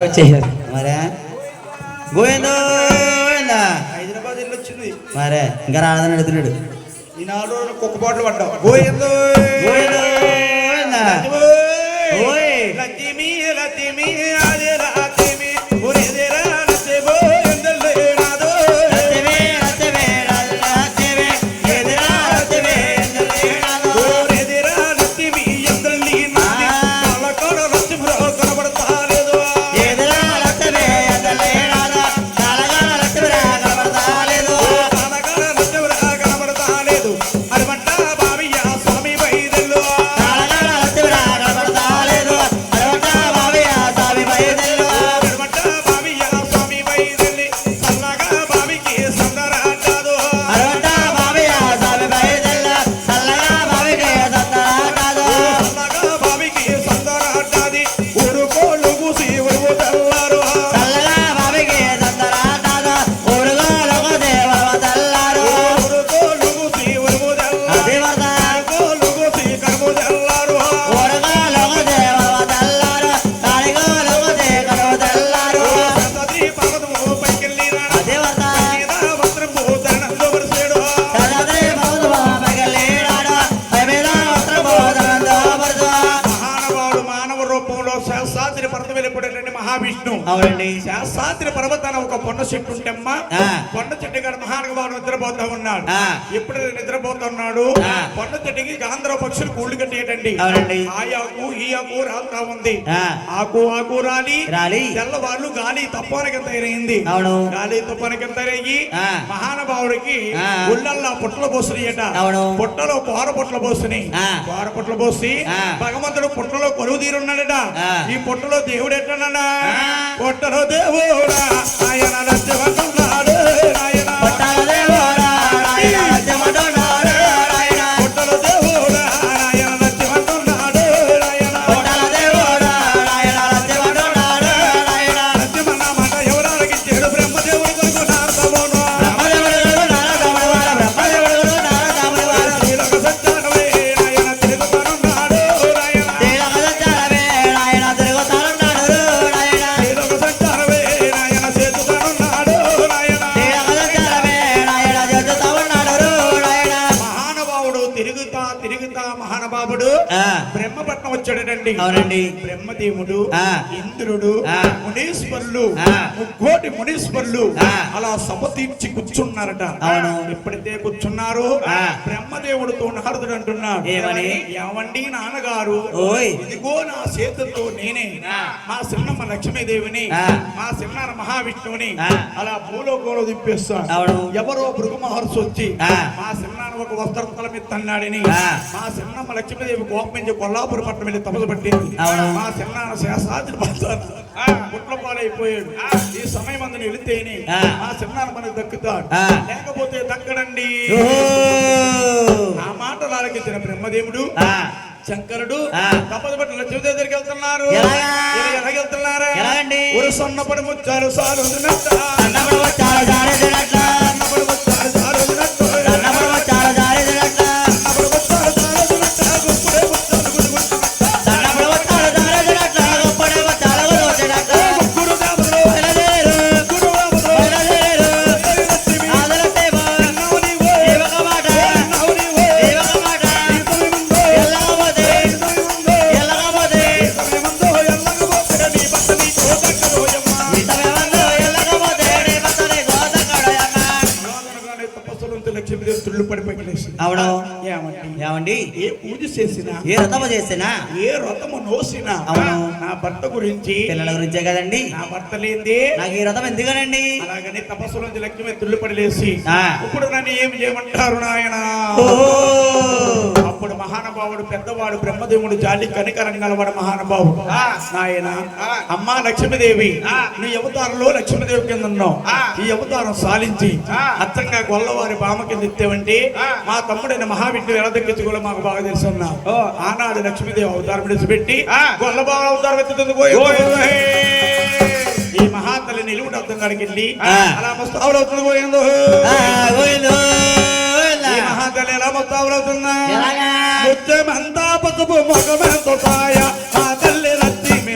వచ్చేసారు మరే? గోవిందో హైదరాబాద్ వెళ్ళి వచ్చింది మరే ఇంకా రాదని అడుగుతున్నాడు. ఈ నాలుగు రోజులు కుక్క బాటలు పడ్డావు గోవిందా? అవునండి శాస్త్రి పర్వతాన ఒక కొండ చెట్టు ఉంటమ్మా. కొండ చెట్టు కాడ మహానుభావుడు నిద్రపోతా ఉన్నాడు. ఎప్పుడు నిద్రపోతున్నాడు ఆ. కొండ చెట్టుకి గాంధర్వ పక్షులు కూళ్ళు కట్టేయటండి అవునండి. ఆ ఆకు ఈ ఆకు రాలుతా ఉంది. ఆకు ఆకు రాలి రాలి. తెల్లవాళ్ళు గాలి తప్పానికి తయారైంది అవును. గాలి తప్పానికి తయారయ్యి. మహానుభావుడికి ఆ. ఉళ్ళల్లా పుట్టలు పోసినాయట అవును. పుట్టలో కూర పుట్టలు పోసినాయి. కూర పుట్టలు పోసి. భగవంతుడు పుట్టలో కొలువు తీరున్నాడట. ఈ పుట్టలో దేవుడు ఎట్లన్నాడా. పుట్టలో దేవుడా ఆయన నచ్చవన్నాడు ఆయన తిరుగుతా తిరుగుతా మహానుభావుడు బ్రహ్మపట్నం వచ్చాడటండి అవునండి బ్రహ్మదేవుడు. ఇంద్రుడు. మునీశ్వరులు. ముక్కోటి మునీశ్వరులు. అలా సభ తీర్చి కూర్చున్నారట అవును. ఎప్పుడైతే కూర్చున్నారు. బ్రహ్మదేవుడితో నారదుడు అంటున్నాడు? ఏమండి నాన్నగారు. ఇదిగో నా చేతులతో నేనే. మా చిన్నమ్మ లక్ష్మీదేవిని. మా చిన్న మహావిష్ణువుని. అలా భూలోకంలో అవును. ఎవరో భృగు మహర్షి వచ్చి. మా చిన్నాన్న ఒక వస్త్రం తల మీద తన్నాడని ఆ. మా చిన్నమ్మ లక్ష్మీదేవి కోపం నుంచి కొల్లాపురం పట్టణం వెళ్ళి తపసు పట్టింది. మా చిన్నాన్న శాస్త్రాన్ని పుట్ల పాలైపోయాడు ఈ సమయం అందుని వెళితేనే. మా చిన్నాన్న మనకు దక్కుతాడు. లేకపోతే దక్కడండి. ఆ మాట ఆలకించిన బ్రహ్మదేవుడు శంకరుడు. తపసు పట్టిన లక్ష్మీ దగ్గరికి వెళ్తున్నారు? ఒక సొన్నపడి ముచ్చారు సారు ఏ పూజ చేసినా ఏ రథము చేసినా ఏ వ్రతము నోసినా అవును. నా భర్త గురించి పిల్లల గురించే కదండి నా భర్త లేదే నాకు ఈ రథం ఎందుకనండి అలాగని తపస్సు నుంచి లక్ష్మి తుళ్ళు పడిలేసి ఆ. ఇప్పుడు నన్ను ఏం చేయమంటారు నాయన. అప్పుడు మహానుభావుడు పెద్దవాడు బ్రహ్మదేవుడు జాలి కనికరం గలవాడు మహానుభావుడు. నాయన అమ్మా లక్ష్మీదేవి నీ అవతారంలో లక్ష్మీదేవి కింద ఉన్నావు ఈ అవతారం సాలించి అచ్చంగా గొల్లవారి బామ కింద ఎత్తేవంటే మా తమ్ముడైన మహావిష్ణువు ఎలా దక్కించుకోవాలో మాకు బాగా తెలుసు ఆనాడు లక్ష్మీదేవి అవతారం విడిచిపెట్టి గొల్లబావ అవతారం ఎత్తుతుంది. ఈ మహాతల్లి నిలువుడు అర్థం కాడికి వెళ్ళి. అలా మస్తావులు అవుతుంది. పోయిందో ఆ, మహాతల్లి ఎలా ఎలాగా? ముత్యమంతా పసుపు ముఖమెంతో సాయ మా తల్లి రచ్చి మీ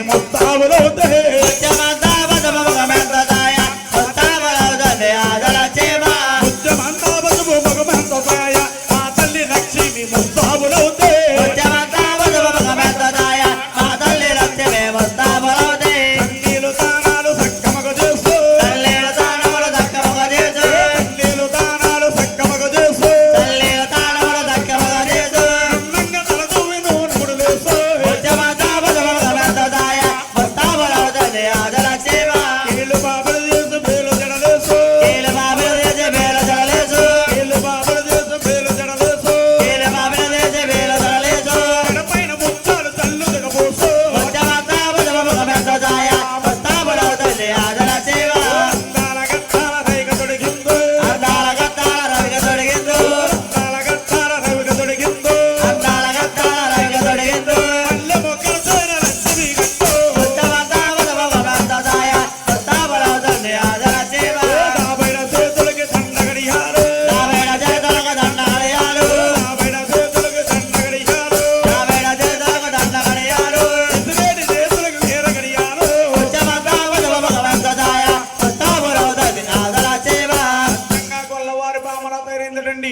చూడండి.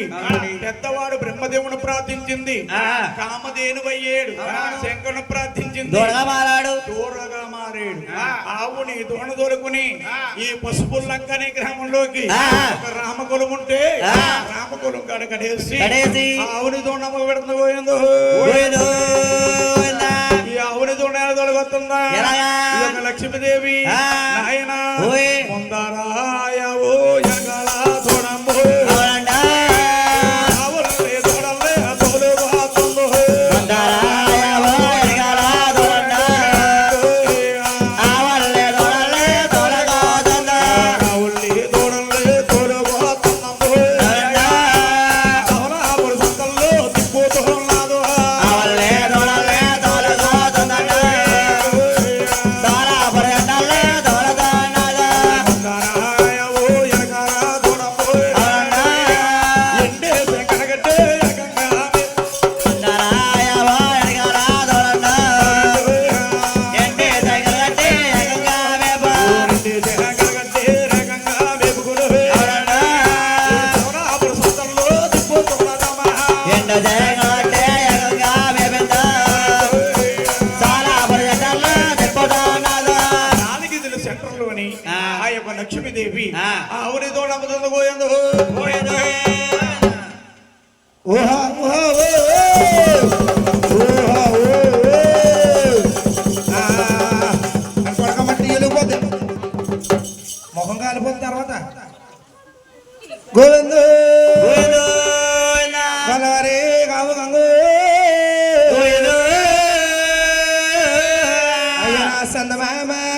పెద్దవాడు బ్రహ్మదేవుని ప్రార్థించింది. కామదేను అయ్యాడు శంకరుని ప్రార్థించింది. దూరగా మారాడు. దూరగా మారాడు. ఆవుని దోణ దొరుకుని ఈ పసుపు అనే గ్రామంలోకి రామకులం ఉంటే రామకులం కాడ కడేసి కడేసి ఆవుని దోణ పెడుతుంది పోయిందో. ఈ ఆవుని దూడ దొరకొస్తుందా లక్ష్మీదేవి. ఆయన ముందరాయవో and the mama.